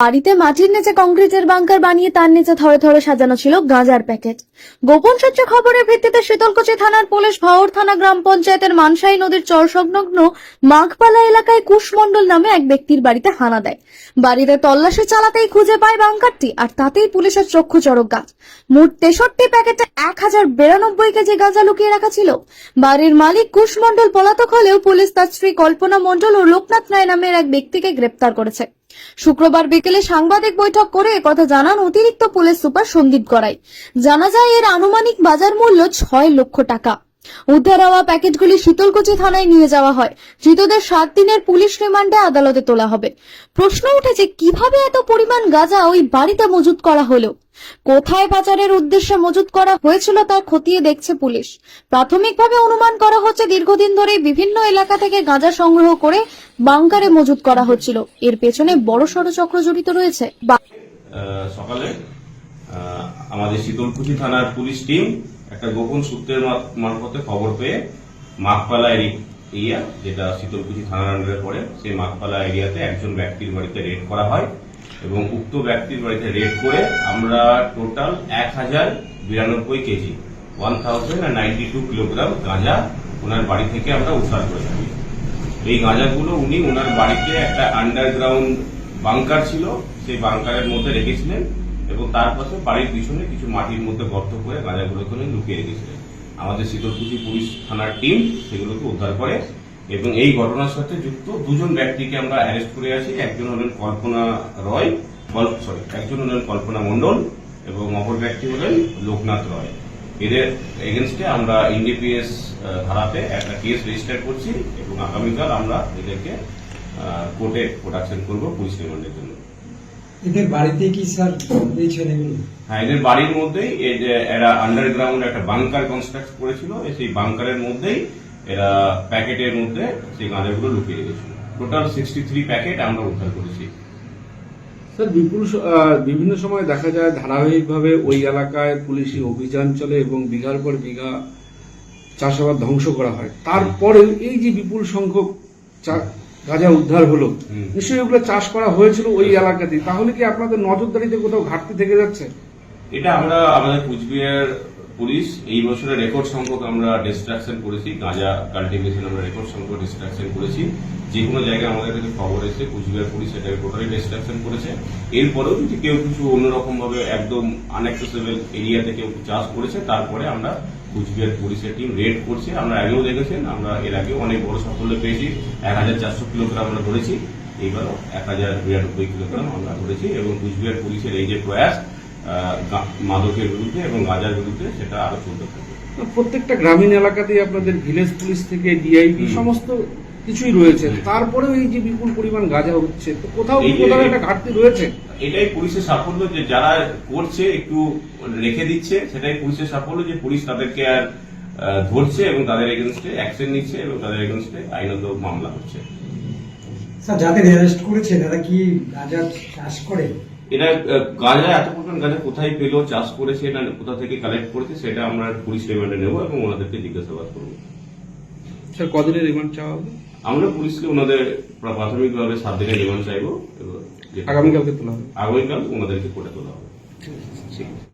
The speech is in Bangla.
বাড়িতে মাটির নিচে কংক্রিটের বাংকার বানিয়ে তার নিচে থরে থরে সাজানো ছিল গাঁজার প্যাকেট। গোপন সূত্রে খবরের ভিত্তিতে শীতলকুচি থানার পুলিশ ভাওর থানা গ্রাম পঞ্চায়েতের মানসাই নদীর চর সংলগ্ন মাঘপালা এলাকায় কুশমন্ডল নামে এক ব্যক্তির বাড়িতে হানা দেয়। বাড়িতে তল্লাশি চালাতেই খুঁজে পায় বাংকারটি, আর তাতেই পুলিশের চক্ষু চড়ক গাছ। মোট তেষট্টি প্যাকেটে এক হাজার বিরানব্বই কেজি গাঁজা লুকিয়ে রাখা ছিল। বাড়ির মালিক কুশমন্ডল পলাতক হলেও পুলিশ তার স্ত্রী কল্পনা মন্ডল ও লোকনাথ রায় নামের এক ব্যক্তিকে গ্রেপ্তার করেছে। শুক্রবার বিকেলে সাংবাদিক বৈঠক করে কথা জানান অতিরিক্ত পুলিশ সুপার সন্দীপ গড়াই। জানা যায়, এর আনুমানিক বাজার মূল্য ছয় লক্ষ টাকা। উদ্ধার হওয়া প্যাকেটগুলি শীতলকুচি থানায় নিয়ে যাওয়া হয়। ধৃতদের সাত দিনের পুলিশ রিমান্ডে আদালতে তোলা হবে। প্রশ্ন উঠেছে, কীভাবে এত পরিমাণ গাঁজা ওই বাড়িতে মজুত করা হলো? কোথায় পাচারের উদ্দেশ্যে মজুত করা হয়েছিল তা খতিয়ে দেখছে পুলিশ। প্রাথমিকভাবে অনুমান করা হচ্ছে, দীর্ঘদিন ধরে বিভিন্ন এলাকা থেকে গাঁজা সংগ্রহ করে বাংকারে মজুত করা হচ্ছিল। এর পেছনে বড় সড় চক্র জড়িত রয়েছে। সকালে আমাদের শীতলকুচি থানার পুলিশ টিম একটা গোপন সূত্রের মারফতে খবর পেয়ে মাঘপালা এরি- এরিয়া, যেটা শীতলকুচি থানার আন্ডারে পড়ে, সেই মাঘপালা এরিয়াতে একজন ব্যক্তির বাড়িতে রেড করা হয় এবং উক্ত ব্যক্তির বাড়িতে রেড করে আমরা টোটাল এক হাজার বিরানব্বই KG one thousand ninety two kilogram গাঁজা ওনার বাড়ি থেকে আমরা উদ্ধার করে থাকি। এই গাঁজাগুলো উনি ওনার বাড়িতে একটা আন্ডারগ্রাউন্ড বাংকার ছিল, সেই বাংকারের মধ্যে রেখেছিলেন। এবং তার পাশে বাড়ির পিছনে কিছু মাটির মধ্যে গর্ত করে গাঁজাগুলোকে লুকিয়ে রেখেছিলেন। আমাদের শীতলকুচি পুলিশ থানার টিম সেগুলোকে উদ্ধার করে এবং এই ঘটনার সাথে যুক্ত দুজন ব্যক্তিকে আমরা অ্যারেস্ট করে আছি। একজন হলেন কল্পনা রয় সরি একজন হলেন কল্পনা মণ্ডল এবং অপর ব্যক্তি হলেন লোকনাথ রয়। এদের এগেনস্টে আমরা এনডিপিএস ধারাতে একটা কেস রেজিস্টার করছি এবং আগামীকাল আমরা এদেরকে কোর্টে প্রোডাকশন করব পুলিশ রিমান্ডের জন্য। এদের বাড়িতে কি স্যার দিয়েছেন এগুলো হ্যাঁ এদের বাড়ির মধ্যেই এই যে এরা আন্ডারগ্রাউন্ড একটা বাংকার কনস্ট্রাক্ট করেছিল সেই বাংকারের মধ্যেই এরা প্যাকেটের মধ্যে সেই গাঁজাগুলো লুকিয়ে রেখেছিল। টোটাল সিক্সটি থ্রি প্যাকেট আমরা উদ্ধার করেছি। স্যার বিপুল বিভিন্ন সময় দেখা যায় ধারাবাহিকভাবে ওই এলাকায় পুলিশি অভিযান চলে এবং বিঘার পর বিঘা চাষাবাদ ধ্বংস করা হয়। তারপরেও এই যে বিপুল সংখ্যক চা- গাঁজা উদ্ধার হলো। নিশ্চয়ই ওগুলো চাষ করা হয়েছিল ওই এলাকাতেই। তাহলে কি আপনাদের নজরদারিতে কোথাও ঘাটতি থেকে যাচ্ছে? এটা আমরা আমাদের কুচবিহার পুলিশ, এই বছরে রেকর্ড সংখ্যক আমরা ডিস্ট্রাকশন করেছি, গাঁজা কাল্টিভেশন আমরা রেকর্ড সংখ্যক ডিস্ট্রাকশন করেছি। যে কোনো জায়গায় আমাদের কাছে খবর এসে কুচবিহার পুলিশ এটাকে টোটালি ডিস্ট্রাকশন করেছে। এরপরেও যদি কেউ কিছু অন্যরকম ভাবে একদম আনএক্সেসেবল এরিয়াতে কেউ চাষ করেছে, তারপরে আমরা কুচবিহার পুলিশের টিম রেড করছে। আমরা আগেও দেখেছেন, আমরা এর আগেও অনেক বড় সাফল্য পেয়েছি। এক হাজার চারশো কিলোগ্রাম আমরা ধরেছি, এইবারও এক হাজার বিরানব্বই কিলোগ্রাম আমরা ধরেছি এবং কুচবিহার পুলিশের এই যে প্রয়াস মাদকের বিরুদ্ধে এবং গাঁজার বিরুদ্ধে সেটা আরও চলতে থাকবে। প্রত্যেকটা গ্রামীণ এলাকাতেই আপনাদের ভিলেজ পুলিশ থেকে ডিআইবি সমস্ত কিছুই রয়েছে। তারপরেও এই যে বিপুল পরিমাণ গাঁজা হচ্ছে তো কোথাও কোথাও একটা ঘাটতি রয়েছে? এটাই পুলিশের সাফল্য যে যারা করছে একটু রেখে দিচ্ছে সেটাই পুলিশের সাফল্য যে পুলিশ তাদেরকে আর আহ, ধরছে এবং তাদের এগেনস্টে অ্যাকশন নিচ্ছে এবং তাদের এগেনস্টে আইনত মামলা হচ্ছে। স্যার যাদের অ্যারেস্ট করেছেন এরা কি গাঁজা চাষ করে? এটা আহ, গাঁজা এত পরিমাণ গাঁজা কোথায় পেল চাষ করেছে না কোথা থেকে কালেক্ট করেছে সেটা আমরা পুলিশ রিমান্ডে নেব এবং ওনাদেরকে জিজ্ঞাসাবাদ করব। স্যার কদিনের রিমান্ড চাওয়া হবে? আমরা পুলিশকে ওনাদের প্রাথমিক প্রাথমিকভাবে সাত দিনের রিমান্ড চাইব আগামীকালকে তোলা হবে। আগামীকাল ওনাদেরকে কোর্টে তোলা হবে। ঠিক আছে